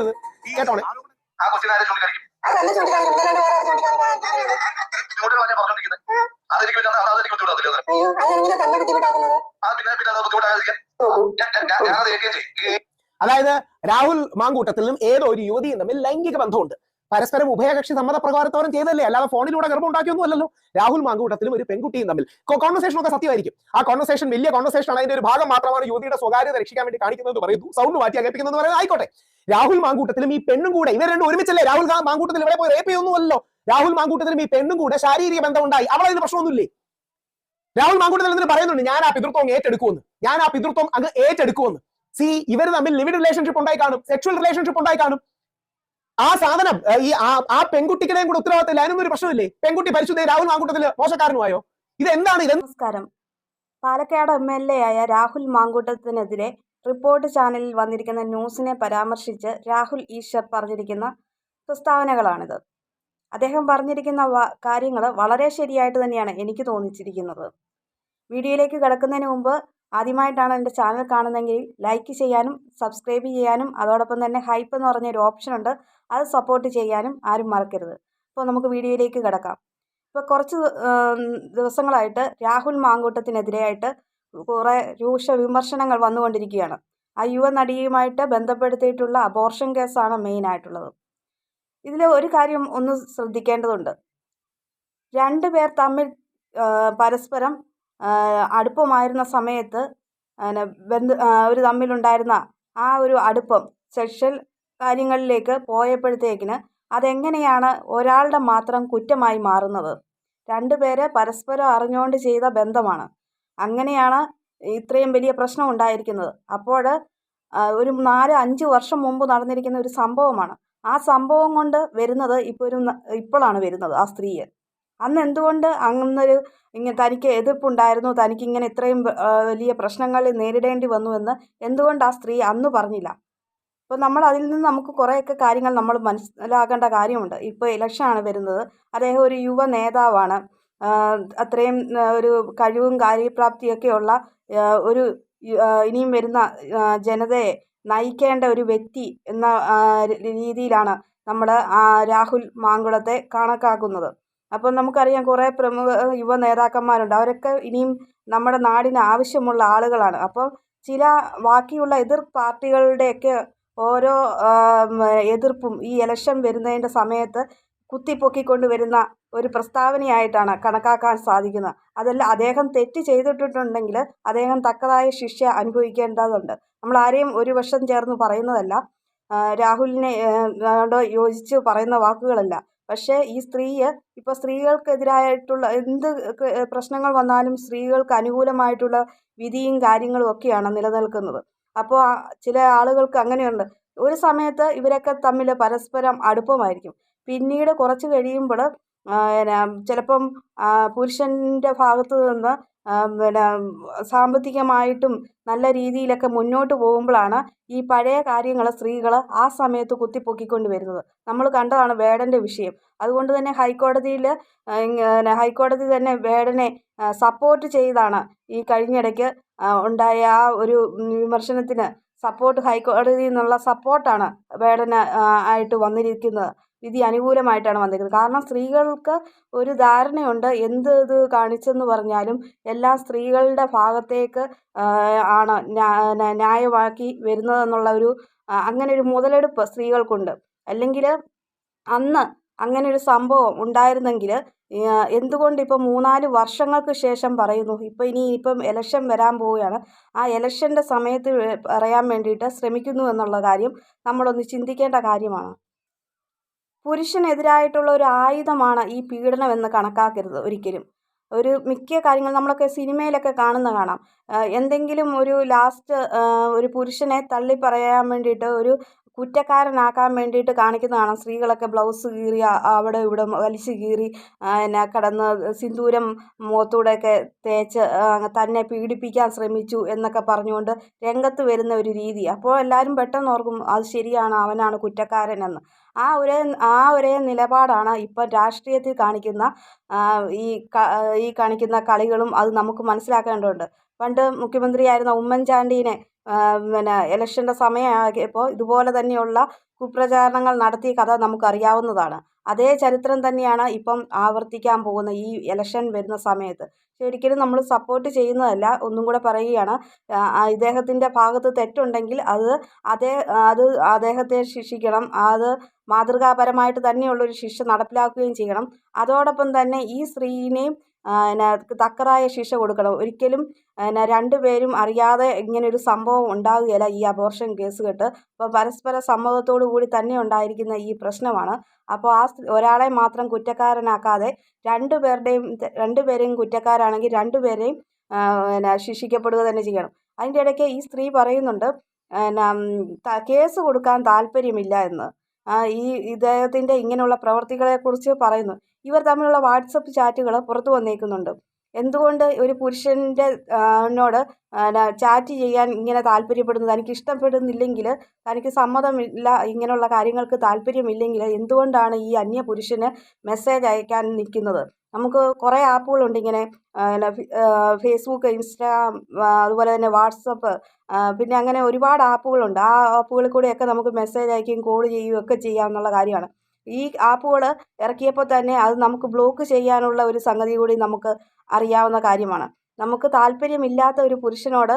പറയരുത് കേട്ടോളെ. അതായത് രാഹുൽ മാങ്കൂട്ടത്തിലും ഏതോ ഒരു യുവതിയും തമ്മിൽ ലൈംഗിക ബന്ധമുണ്ട്. പരസ്പരം ഉഭയകക്ഷി സമ്മതപ്രകാരത്തോരം ചെയ്തല്ലേ അല്ലാതെ ഫോണിലൂടെ ഗർഭം ഉണ്ടാക്കിയൊന്നും അല്ലല്ലോ രാഹുൽ മാങ്കൂട്ടത്തിലും ഒരു പെൺകുട്ടിയും തമ്മിൽ. കോൺവെർസേഷൻ ഒക്കെ സത്യമായിരിക്കും. ആ കോൺവെർസേഷൻ വലിയ കോൺവെർസേഷൻ അതിന്റെ ഒരു ഭാഗം മാത്രമാണ് യുവതിയുടെ സ്വകാര്യത രക്ഷിക്കാൻ വേണ്ടി കാണിക്കുന്നത് പറയുന്നു സൗണ്ട് മാറ്റി അകപ്പിക്കുന്നത് പറയുന്നത് ആയിക്കോട്ടെ. രാഹുൽ മാങ്കൂട്ടത്തിലും ഈ പെണ്ണും കൂടെ ഇവർ രണ്ടും ഒരുമിച്ചല്ലേ? രാഹുൽ മാങ്കൂട്ടത്തിൽ ഇവിടെ പോയി റേപ്പ് ചെയ്യുന്നല്ലോ രാഹുൽ മാങ്കൂട്ടത്തിലും ഈ പെണ്ണും കൂടെ ശാരീരിക ബന്ധം ഉണ്ടായി അവൾ അതിന് പ്രശ്നമൊന്നുമില്ലേ? രാഹുൽ മാങ്കൂട്ടത്തിൽ എന്തിനു പറയുന്നുണ്ട് ഞാൻ ആ പിതൃത്വം ഏറ്റെടുക്കുമെന്ന്. ഞാൻ ആ പിതൃത്വം അങ്ങ് ഏറ്റെടുക്കുമെന്ന്. സി ഇവർ തമ്മിൽ ലിവിഡ് റിലേഷൻഷിപ്പ് ഉണ്ടായി കാണും. സെക്ഷൽ റിലേഷൻഷിപ്പ് ഉണ്ടായി കാണും. ആ സാധനം ഈ ആ പെൺകുട്ടിക്കടേയും കൂടെ ഉത്തരവാദിത്തമില്ല അതിനൊന്നും ഒരു പ്രശ്നമില്ലേ? പെൺകുട്ടി പരിശുദ്ധ രാഹുൽ മാങ്കൂട്ടത്തിൽ മോശക്കാരനുമായോ? ഇത് എന്താണ് ഇത് നമസ്കാരം. പാലക്കാട് എം എൽ എ ആയ രാഹുൽ മാങ്കൂട്ടത്തിനെതിരെ റിപ്പോർട്ട് ചാനലിൽ വന്നിരിക്കുന്ന ന്യൂസിനെ പരാമർശിച്ച് രാഹുൽ ഈശ്വർ പറഞ്ഞിരിക്കുന്ന പ്രസ്താവനകളാണിത്. അദ്ദേഹം പറഞ്ഞിരിക്കുന്ന കാര്യങ്ങൾ വളരെ ശരിയായിട്ട് തന്നെയാണ് എനിക്ക് തോന്നിച്ചിരിക്കുന്നത്. വീഡിയോയിലേക്ക് കിടക്കുന്നതിന് മുമ്പ് ആദ്യമായിട്ടാണ് എന്റെ ചാനൽ കാണുന്നതെങ്കിൽ ലൈക്ക് ചെയ്യാനും സബ്സ്ക്രൈബ് ചെയ്യാനും അതോടൊപ്പം തന്നെ ഹൈപ്പ് എന്ന് പറഞ്ഞൊരു ഓപ്ഷൻ ഉണ്ട്. അത് സപ്പോർട്ട് ചെയ്യാനും ആരും മറക്കരുത്. അപ്പോൾ നമുക്ക് വീഡിയോയിലേക്ക് കിടക്കാം. ഇപ്പോൾ കുറച്ച് ദിവസങ്ങളായിട്ട് രാഹുൽ മാങ്കൂട്ടത്തിനെതിരെയായിട്ട് കുറേ രൂക്ഷ വിമർശനങ്ങൾ വന്നുകൊണ്ടിരിക്കുകയാണ്. ആ യുവ നടിയുമായിട്ട് ബന്ധപ്പെടുത്തിയിട്ടുള്ള അബോർഷൻ കേസാണ് മെയിനായിട്ടുള്ളത് ഇതിൽ ഒരു കാര്യം ഒന്ന് ശ്രദ്ധിക്കേണ്ടതുണ്ട്. രണ്ട് പേർ തമ്മിൽ പരസ്പരം അടുപ്പമായിരുന്ന സമയത്ത് പിന്നെ ബന്ധു അവർ തമ്മിലുണ്ടായിരുന്ന ആ ഒരു അടുപ്പം സെക്ഷൽ കാര്യങ്ങളിലേക്ക് പോയപ്പോഴത്തേക്കിന് അതെങ്ങനെയാണ് ഒരാളുടെ മാത്രം കുറ്റമായി മാറുന്നത്? രണ്ടുപേരെ പരസ്പരം അറിഞ്ഞുകൊണ്ട് ചെയ്ത ബന്ധമാണ്. അങ്ങനെയാണ് ഇത്രയും വലിയ പ്രശ്നം ഉണ്ടായിരിക്കുന്നത്. അപ്പോൾ ഒരു നാല് അഞ്ച് വർഷം മുമ്പ് നടന്നിരിക്കുന്ന ഒരു സംഭവമാണ്. ആ സംഭവം കൊണ്ട് വരുന്നത് ഇപ്പോൾ ഒരു ഇപ്പോഴാണ് വരുന്നത് ആ സ്ത്രീയെ. അന്ന് എന്തുകൊണ്ട് അങ്ങനൊരു ഇങ്ങനെ തനിക്ക് എതിർപ്പുണ്ടായിരുന്നു തനിക്ക് ഇങ്ങനെ ഇത്രയും വലിയ പ്രശ്നങ്ങൾ നേരിടേണ്ടി വന്നു എന്ന് എന്തുകൊണ്ട് ആ സ്ത്രീ അന്ന് പറഞ്ഞില്ല? അപ്പോൾ നമ്മൾ അതിൽ നിന്ന് നമുക്ക് കുറേയൊക്കെ കാര്യങ്ങൾ നമ്മൾ മനസ്സിലാക്കേണ്ട കാര്യമുണ്ട്. ഇപ്പോൾ ഇലക്ഷനാണ് വരുന്നത്. അദ്ദേഹം ഒരു യുവ നേതാവാണ്. അത്രയും ഒരു കഴിവും കാര്യപ്രാപ്തിയൊക്കെയുള്ള ഒരു ഇനിയും വരുന്ന ജനതയെ നയിക്കേണ്ട ഒരു വ്യക്തി എന്ന രീതിയിലാണ് നമ്മൾ രാഹുൽ മാങ്കുളത്തെ കണക്കാക്കുന്നത്. അപ്പോൾ നമുക്കറിയാം കുറേ പ്രമുഖ യുവ നേതാക്കന്മാരുണ്ട്. അവരൊക്കെ ഇനിയും നമ്മുടെ നാടിന് ആവശ്യമുള്ള ആളുകളാണ്. അപ്പോൾ ചില ബാക്കിയുള്ള എതിർ പാർട്ടികളുടെയൊക്കെ ഓരോ എതിർപ്പും ഈ ഇലക്ഷൻ വരുന്നതിന്റെ സമയത്ത് കുത്തിപ്പൊക്കിക്കൊണ്ട് വരുന്ന ഒരു പ്രസ്താവനയായിട്ടാണ് കണക്കാക്കാൻ സാധിക്കുന്നത്. അതല്ല അദ്ദേഹം തെറ്റ് ചെയ്തിട്ടുണ്ടെങ്കിൽ അദ്ദേഹം തക്കതായ ശിക്ഷ അനുഭവിക്കേണ്ടതുണ്ട്. നമ്മൾ ആരെയും ഒരു വശം ചേർന്ന് പറയുന്നതല്ല. രാഹുലിനെ യോജിച്ച് പറയുന്ന വാക്കുകളല്ല. പക്ഷേ ഈ സ്ത്രീയെ ഇപ്പോൾ സ്ത്രീകൾക്കെതിരായിട്ടുള്ള എന്ത് പ്രശ്നങ്ങൾ വന്നാലും സ്ത്രീകൾക്ക് അനുകൂലമായിട്ടുള്ള വിധിയും കാര്യങ്ങളും ഒക്കെയാണ് നിലനിൽക്കുന്നത്. അപ്പോൾ ചില ആളുകൾക്ക് അങ്ങനെയുണ്ട്. ഒരു സമയത്ത് ഇവരൊക്കെ തമ്മിൽ പരസ്പരം അടുപ്പമായിരിക്കും. പിന്നീട് കുറച്ച് കഴിയുമ്പോൾ പിന്നെ ചിലപ്പം പുരുഷന്റെ ഭാഗത്ത് നിന്ന് പിന്നെ സാമ്പത്തികമായിട്ടും നല്ല രീതിയിലൊക്കെ മുന്നോട്ട് പോകുമ്പോഴാണ് ഈ പഴയ കാര്യങ്ങൾ സ്ത്രീകൾ ആ സമയത്ത് കുത്തിപ്പൊക്കിക്കൊണ്ട് വരുന്നത്. നമ്മൾ കണ്ടതാണ് വേടന്റെ വിഷയം. അതുകൊണ്ട് തന്നെ ഹൈക്കോടതിയിൽ ഹൈക്കോടതി തന്നെ വേടനെ സപ്പോർട്ട് ചെയ്താണ് ഈ കഴിഞ്ഞിടയ്ക്ക് ഉണ്ടായ ആ ഒരു വിമർശനത്തിന് സപ്പോർട്ട് ഹൈക്കോടതിയിൽ നിന്നുള്ള സപ്പോർട്ടാണ് വേടന് ആയിട്ട് വന്നിരിക്കുന്നത്. വിധി അനുകൂലമായിട്ടാണ് വന്നിരിക്കുന്നത്. കാരണം സ്ത്രീകൾക്ക് ഒരു ധാരണയുണ്ട് എന്ത് ഇത് കാണിച്ചെന്ന് പറഞ്ഞാലും എല്ലാം സ്ത്രീകളുടെ ഭാഗത്തേക്ക് ആണ് ന്യാ- ന്യാ- ന്യായമാക്കി വരുന്നതെന്നുള്ള ഒരു അങ്ങനെ ഒരു മുതലെടുപ്പ് സ്ത്രീകൾക്കുണ്ട്. അല്ലെങ്കിൽ അന്ന് അങ്ങനെ ഒരു സംഭവം ഉണ്ടായിരുന്നെങ്കിൽ എന്തുകൊണ്ട് ഇപ്പം മൂന്നാൽ വർഷങ്ങൾക്ക് ശേഷം പറയുന്നു ഇപ്പം ഇനി ഇപ്പം എലക്ഷൻ വരാൻ പോവുകയാണ്. ആ എലക്ഷന്റെ സമയത്ത് പറയാൻ വേണ്ടിയിട്ട് ശ്രമിക്കുന്നു എന്നുള്ള കാര്യം നമ്മളൊന്ന് ചിന്തിക്കേണ്ട കാര്യമാണ്. പുരുഷനെതിരായിട്ടുള്ള ഒരു ആയുധമാണ് ഈ പീഡനം എന്ന് കണക്കാക്കരുത് ഒരിക്കലും. ഒരു മിക്ക കാര്യങ്ങൾ നമ്മളൊക്കെ സിനിമയിലൊക്കെ കാണുന്ന കാണാം. എന്തെങ്കിലും ഒരു ലാസ്റ്റ് ഒരു പുരുഷനെ തള്ളി പറയാൻ വേണ്ടിയിട്ട് ഒരു കുറ്റക്കാരനാക്കാൻ വേണ്ടിയിട്ട് കാണിക്കുന്നതാണ്. സ്ത്രീകളൊക്കെ ബ്ലൗസ് കീറി അവിടെ ഇവിടെ വലിച്ചു കീറി എന്നാ കിടന്ന് സിന്ദൂരം മുഖത്തൂടെയൊക്കെ തേച്ച് തന്നെ പീഡിപ്പിക്കാൻ ശ്രമിച്ചു എന്നൊക്കെ പറഞ്ഞുകൊണ്ട് രംഗത്ത് വരുന്ന ഒരു രീതി. അപ്പോൾ എല്ലാവരും പെട്ടെന്ന് ഓർക്കും അത് ശരിയാണ് അവനാണ് കുറ്റക്കാരൻ കുറ്റക്കാരനെന്ന്. ആ ഒരേ ആ ഒരേ നിലപാടാണ് ഇപ്പം രാഷ്ട്രീയത്തിൽ കാണിക്കുന്ന ഈ ഈ കാണിക്കുന്ന കളികളും അത് നമുക്ക് മനസ്സിലാക്കേണ്ടതുണ്ട്. പണ്ട് മുഖ്യമന്ത്രിയായിരുന്ന ഉമ്മൻചാണ്ടീനെ പിന്നെ ഇലക്ഷന്റെ സമയമാകിയപ്പോൾ ഇതുപോലെ തന്നെയുള്ള കുപ്രചാരണങ്ങൾ നടത്തിയ കഥ നമുക്കറിയാവുന്നതാണ്. അതേ ചരിത്രം തന്നെയാണ് ഇപ്പം ആവർത്തിക്കാൻ പോകുന്ന ഈ ഇലക്ഷൻ വരുന്ന സമയത്ത്. ഒരിക്കലും നമ്മൾ സപ്പോർട്ട് ചെയ്യുന്നതല്ല ഒന്നും കൂടെ പറയുകയാണ്. ഇദ്ദേഹത്തിന്റെ ഭാഗത്ത് തെറ്റുണ്ടെങ്കിൽ അത് അതേ അത് അദ്ദേഹത്തെ ശിക്ഷിക്കണം. അത് മാതൃകാപരമായിട്ട് തന്നെയുള്ളൊരു ശിക്ഷ നടപ്പിലാക്കുകയും ചെയ്യണം. അതോടൊപ്പം തന്നെ ഈ സ്ത്രീയിനെയും ആ, പിന്നെ തക്കതായ ശിക്ഷ കൊടുക്കണം. ഒരിക്കലും പിന്നെ രണ്ടുപേരും അറിയാതെ ഇങ്ങനൊരു സംഭവം ഉണ്ടാവുകയില്ല ഈ അബോർഷൻ കേസ് കേട്ട്. അപ്പോൾ പരസ്പര സമ്മതത്തോടു കൂടി തന്നെ ഉണ്ടായിരിക്കുന്ന ഈ പ്രശ്നമാണ്. അപ്പോൾ ആ ഒരാളെ മാത്രം കുറ്റക്കാരനാക്കാതെ രണ്ടു പേരുടെയും രണ്ടുപേരെയും കുറ്റക്കാരാണെങ്കിൽ രണ്ടുപേരെയും പേരെയും ശിക്ഷിക്കപ്പെടുക തന്നെ ചെയ്യണം. അതിന്റെ ഇടയ്ക്ക് ഈ സ്ത്രീ പറയുന്നുണ്ട് പിന്നെ കേസ് കൊടുക്കാൻ താല്പര്യമില്ല എന്ന്. ഈ ഇദ്ദേഹത്തിന്റെ ഇങ്ങനെയുള്ള പ്രവർത്തികളെക്കുറിച്ച് പറയുന്നു. ഇവർ തമ്മിലുള്ള വാട്സപ്പ് ചാറ്റുകൾ പുറത്തു വന്നേക്കുന്നുണ്ട്. എന്തുകൊണ്ട് ഒരു പുരുഷന്റെ നോട് ചാറ്റ് ചെയ്യാൻ ഇങ്ങനെ താല്പര്യപ്പെടുന്നു തനിക്ക് ഇഷ്ടപ്പെടുന്നില്ലെങ്കിൽ തനിക്ക് സമ്മതമില്ല ഇങ്ങനെയുള്ള കാര്യങ്ങൾക്ക് താല്പര്യമില്ലെങ്കിൽ എന്തുകൊണ്ടാണ് ഈ അന്യ പുരുഷന് മെസ്സേജ് അയക്കാൻ നിൽക്കുന്നത്? നമുക്ക് കുറേ ആപ്പുകളുണ്ട് ഇങ്ങനെ ഫേസ്ബുക്ക് ഇൻസ്റ്റാഗ്രാം അതുപോലെ തന്നെ വാട്സപ്പ് പിന്നെ അങ്ങനെ ഒരുപാട് ആപ്പുകളുണ്ട് ആ ആപ്പുകളിൽ കൂടെയൊക്കെ നമുക്ക് മെസ്സേജ് അയക്കുകയും കോൾ ചെയ്യുകയും ഒക്കെ ചെയ്യാമെന്നുള്ള കാര്യമാണ്. ഈ ആപ്പുകൾ ഇറക്കിയപ്പോൾ തന്നെ അത് നമുക്ക് ബ്ലോക്ക് ചെയ്യാനുള്ള ഒരു സംഗതി കൂടി നമുക്ക് അറിയാവുന്ന കാര്യമാണ്. നമുക്ക് താല്പര്യമില്ലാത്ത ഒരു പുരുഷനോട്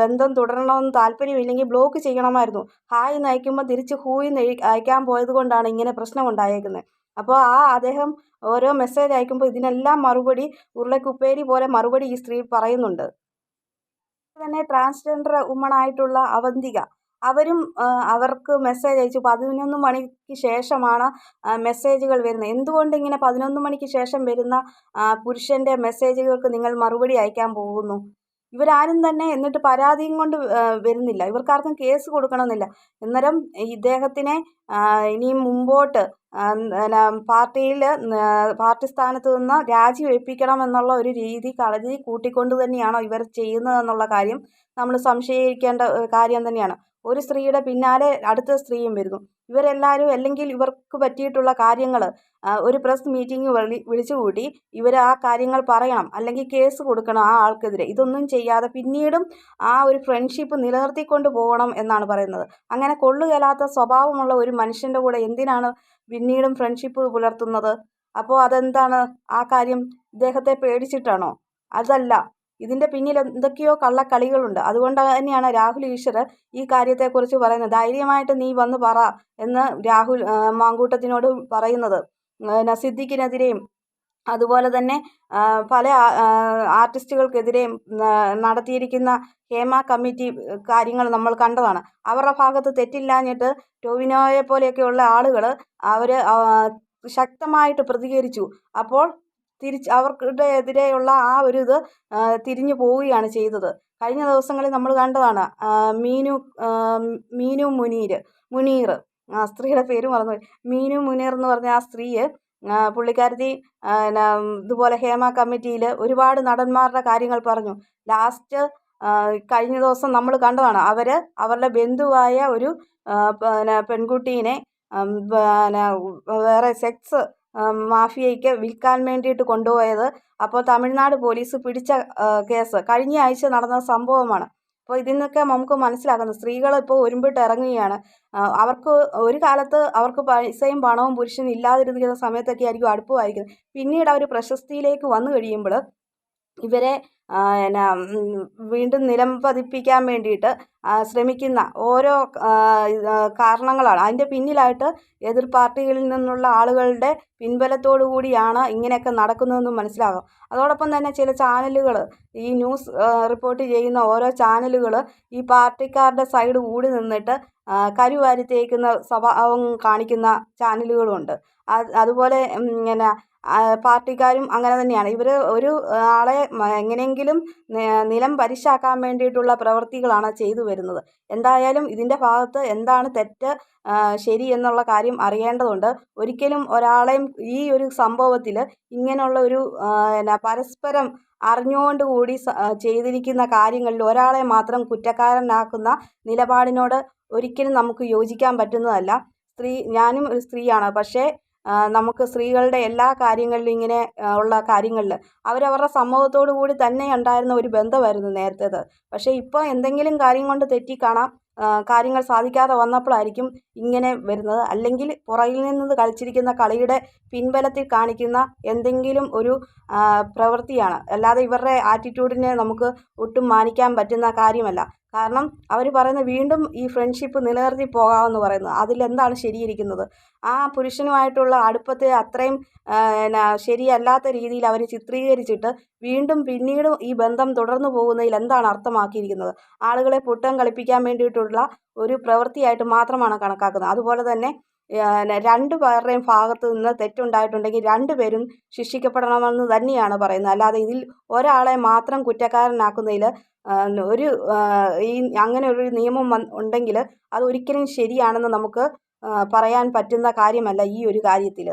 ബന്ധം തുടരണമെന്ന് താല്പര്യമില്ലെങ്കിൽ ബ്ലോക്ക് ചെയ്യണമായിരുന്നു. ഹായ് എന്ന് അയക്കുമ്പോൾ തിരിച്ച് ഹൂയിന്ന് അയക്കാൻ പോയത് കൊണ്ടാണ് ഇങ്ങനെ പ്രശ്നം ഉണ്ടായേക്കുന്നത്. അപ്പോൾ ആ അദ്ദേഹം ഓരോ മെസ്സേജ് അയക്കുമ്പോൾ ഇതിനെല്ലാം മറുപടി ഉരുളക്കുപ്പേരി പോലെ മറുപടി ഈ സ്ത്രീ പറയുന്നുണ്ട്. തന്നെ ട്രാൻസ്ജെൻഡർ വുമണായിട്ടുള്ള അവന്തിക. അവരും അവർക്ക് മെസ്സേജ് അയച്ചു. പതിനൊന്ന് മണിക്ക് ശേഷമാണ് മെസ്സേജുകൾ വരുന്നത്. എന്തുകൊണ്ട് ഇങ്ങനെ പതിനൊന്ന് മണിക്ക് ശേഷം വരുന്ന പുരുഷന്റെ മെസ്സേജുകൾക്ക് നിങ്ങൾ മറുപടി അയക്കാൻ പോകുന്നു? ഇവരാരും തന്നെ എന്നിട്ട് പരാതിയും കൊണ്ട് വരുന്നില്ല. ഇവർക്കാർക്കും കേസ് കൊടുക്കണമെന്നില്ല. അന്നേരം ഇദ്ദേഹത്തിനെ ഇനിയും മുമ്പോട്ട് പാർട്ടിയിൽ പാർട്ടി സ്ഥാനത്ത് നിന്ന് രാജിവെപ്പിക്കണം എന്നുള്ള ഒരു രീതി കളരി കൂട്ടിക്കൊണ്ട് തന്നെയാണോ ഇവർ ചെയ്യുന്നതെന്നുള്ള കാര്യം നമ്മൾ സംശയിക്കേണ്ട കാര്യം തന്നെയാണ്. ഒരു സ്ത്രീയുടെ പിന്നാലെ അടുത്ത സ്ത്രീയും വരുന്നു. ഇവരെല്ലാവരും അല്ലെങ്കിൽ ഇവർക്ക് പറ്റിയിട്ടുള്ള കാര്യങ്ങൾ ഒരു പ്രസ് മീറ്റിംഗ് വിളി വിളിച്ചുകൂട്ടി ഇവർ ആ കാര്യങ്ങൾ പറയണം അല്ലെങ്കിൽ കേസ് കൊടുക്കണം ആ ആൾക്കെതിരെ. ഇതൊന്നും ചെയ്യാതെ പിന്നീടും ആ ഒരു ഫ്രണ്ട്ഷിപ്പ് നിലനിർത്തിക്കൊണ്ട് പോകണം എന്നാണ് പറയുന്നത്. അങ്ങനെ കൊള്ളുകേലാത്ത സ്വഭാവമുള്ള ഒരു മനുഷ്യന്റെ കൂടെ എന്തിനാണ് പിന്നീടും ഫ്രണ്ട്ഷിപ്പ് പുലർത്തുന്നത്? അപ്പോൾ അതെന്താണ് ആ കാര്യം? ഇദ്ദേഹത്തെ പേടിച്ചിട്ടാണോ? അതല്ല. ഇതിന്റെ പിന്നിൽ എന്തൊക്കെയോ കള്ളക്കളികളുണ്ട്. അതുകൊണ്ട് തന്നെയാണ് രാഹുൽ ഈശ്വർ ഈ കാര്യത്തെക്കുറിച്ച് പറയുന്നത്. ധൈര്യമായിട്ട് നീ വന്ന് പറ എന്ന് രാഹുൽ മാങ്കൂട്ടത്തിനോട് പറയുന്നത്. നസിദ്ദിക്കിനെതിരെയും അതുപോലെ തന്നെ പല ആർട്ടിസ്റ്റുകൾക്കെതിരെയും നടത്തിയിരിക്കുന്ന ഹേമ കമ്മിറ്റി കാര്യങ്ങൾ നമ്മൾ കണ്ടതാണ്. അവരുടെ ഭാഗത്ത് തെറ്റില്ലാഞ്ഞിട്ട് ടോവിനോയെ പോലെയൊക്കെയുള്ള ആളുകൾ അവർ ശക്തമായിട്ട് പ്രതികരിച്ചു. അപ്പോൾ തിരിച്ച് അവർക്ക് എതിരെയുള്ള ആ ഒരു ഇത് തിരിഞ്ഞു പോവുകയാണ് ചെയ്തത്. കഴിഞ്ഞ ദിവസങ്ങളിൽ നമ്മൾ കണ്ടതാണ് മീനു മീനു മുനീർ മുനീർ ആ സ്ത്രീയുടെ പേര് മറന്നുപോയി. മീനു മുനീർ എന്ന് പറഞ്ഞ ആ സ്ത്രീയെ പുള്ളിക്കാരത്തി ഇതുപോലെ ഹേമ കമ്മിറ്റിയിൽ ഒരുപാട് നടന്മാരുടെ കാര്യങ്ങൾ പറഞ്ഞു. ലാസ്റ്റ് കഴിഞ്ഞ ദിവസം നമ്മൾ കണ്ടതാണ് അവർ അവരുടെ ബന്ധുവായ ഒരു പിന്നെ പെൺകുട്ടീനെ പിന്നെ വേറെ സെക്സ് മാഫിയയ്ക്ക് വിൽക്കാൻ വേണ്ടിയിട്ട് കൊണ്ടുപോയത്. അപ്പോൾ തമിഴ്നാട് പോലീസ് പിടിച്ച കേസ്. കഴിഞ്ഞ ആഴ്ച നടന്ന സംഭവമാണ്. അപ്പോൾ ഇതിൽ നിന്നൊക്കെ നമുക്ക് മനസ്സിലാക്കുന്നു. സ്ത്രീകൾ ഇപ്പോൾ ഒരുമ്പിട്ട് ഇറങ്ങുകയാണ്. അവർക്ക് ഒരു കാലത്ത് അവർക്ക് പൈസയും പണവും പുരുഷനും ഇല്ലാതിരുന്ന സമയത്തൊക്കെ ആയിരിക്കും അടുപ്പ് വായിക്കുന്നത് പിന്നീട് അവർ പ്രശസ്തിയിലേക്ക് വന്നു കഴിയുമ്പോൾ ഇവരെ എന്നാ വീണ്ടും നിലം പതിപ്പിക്കാൻ വേണ്ടിയിട്ട് ശ്രമിക്കുന്ന ഓരോ കാരണങ്ങളാണ്. അതിന്റെ പിന്നിലായിട്ട് എതിർ പാർട്ടികളിൽ നിന്നുള്ള ആളുകളുടെ പിൻബലത്തോടു കൂടിയാണ് ഇങ്ങനെയൊക്കെ നടക്കുന്നതെന്ന് മനസ്സിലാകും. അതോടൊപ്പം തന്നെ ചില ചാനലുകൾ ഈ ന്യൂസ് റിപ്പോർട്ട് ചെയ്യുന്ന ഓരോ ചാനലുകൾ ഈ പാർട്ടിക്കാരുടെ സൈഡ് കൂടി നിന്നിട്ട് കരുവാരി തേക്കുന്ന സ്വഭാവം കാണിക്കുന്ന ചാനലുകളുമുണ്ട് അതുപോലെ ഇങ്ങനെ പാർട്ടിക്കാരും അങ്ങനെ തന്നെയാണ്. ഇവർ ഒരു ആളെ എങ്ങനെയെങ്കിലും നിലം പരിശാക്കാൻ വേണ്ടിയിട്ടുള്ള പ്രവൃത്തികളാണ് ചെയ്തു വരുന്നത്. എന്തായാലും ഇതിന്റെ ഭാഗത്ത് എന്താണ് തെറ്റ് ശരി എന്നുള്ള കാര്യം അറിയേണ്ടതുണ്ട്. ഒരിക്കലും ഒരാളെയും ഈ ഒരു സംഭവത്തിൽ ഇങ്ങനെയുള്ള ഒരു എന്നാ പരസ്പരം അറിഞ്ഞുകൊണ്ട് കൂടി ചെയ്തിരിക്കുന്ന കാര്യങ്ങളിൽ ഒരാളെ മാത്രം കുറ്റക്കാരനാക്കുന്ന നിലപാടിനോട് ഒരിക്കലും നമുക്ക് യോജിക്കാൻ പറ്റുന്നതല്ല. സ്ത്രീ ഞാനും ഒരു സ്ത്രീയാണ്. പക്ഷേ നമുക്ക് സ്ത്രീകളുടെ എല്ലാ കാര്യങ്ങളിലും ഇങ്ങനെ ഉള്ള കാര്യങ്ങളിൽ അവരവരുടെ സമൂഹത്തോടു കൂടി തന്നെ ഉണ്ടായിരുന്ന ഒരു ബന്ധമായിരുന്നു നേരത്തേത്. പക്ഷേ ഇപ്പോൾ എന്തെങ്കിലും കാര്യം കൊണ്ട് തെറ്റി കാണാം കാര്യങ്ങൾ സാധിക്കാതെ വന്നപ്പോഴായിരിക്കും ഇങ്ങനെ വരുന്നത്. അല്ലെങ്കിൽ പുറകിൽ നിന്ന് കളിച്ചിരിക്കുന്ന കളിയുടെ പിൻബലത്തിൽ കാണിക്കുന്ന എന്തെങ്കിലും ഒരു പ്രവൃത്തിയാണ്. അല്ലാതെ ഇവരുടെ ആറ്റിറ്റ്യൂഡിനെ നമുക്ക് ഒട്ടും മാനിക്കാൻ പറ്റുന്ന കാര്യമല്ല. കാരണം അവർ പറയുന്നത് വീണ്ടും ഈ ഫ്രണ്ട്ഷിപ്പ് നിലനിർത്തി പോകാമെന്ന് പറയുന്നത്. അതിലെന്താണ് ശരിയിരിക്കുന്നത്? ആ പുരുഷനുമായിട്ടുള്ള അടുപ്പത്തെ അത്രയും എന്നാ ശരിയല്ലാത്ത രീതിയിൽ അവർ ചിത്രീകരിച്ചിട്ട് വീണ്ടും പിന്നീട് ഈ ബന്ധം തുടർന്നു പോകുന്നതിൽ എന്താണ് അർത്ഥമാക്കിയിരിക്കുന്നത്? ആളുകളെ പൊട്ടം കളിപ്പിക്കാൻ വേണ്ടിയിട്ടുള്ള ഒരു പ്രവൃത്തിയായിട്ട് മാത്രമാണ് കണക്കാക്കുന്നത്. അതുപോലെ തന്നെ രണ്ട് പേരുടെയും ഭാഗത്ത് നിന്ന് തെറ്റുണ്ടായിട്ടുണ്ടെങ്കിൽ രണ്ടുപേരും ശിക്ഷിക്കപ്പെടണമെന്ന് തന്നെയാണ് പറയുന്നത്. അല്ലാതെ ഇതിൽ ഒരാളെ മാത്രം കുറ്റക്കാരനാക്കുന്നതിൽ ഒരു ഈ അങ്ങനെ ഒരു നിയമം ഉണ്ടെങ്കിൽ അത് ഒരിക്കലും ശരിയാണെന്ന് നമുക്ക് പറയാൻ പറ്റുന്ന കാര്യമല്ല ഈ ഒരു കാര്യത്തിൽ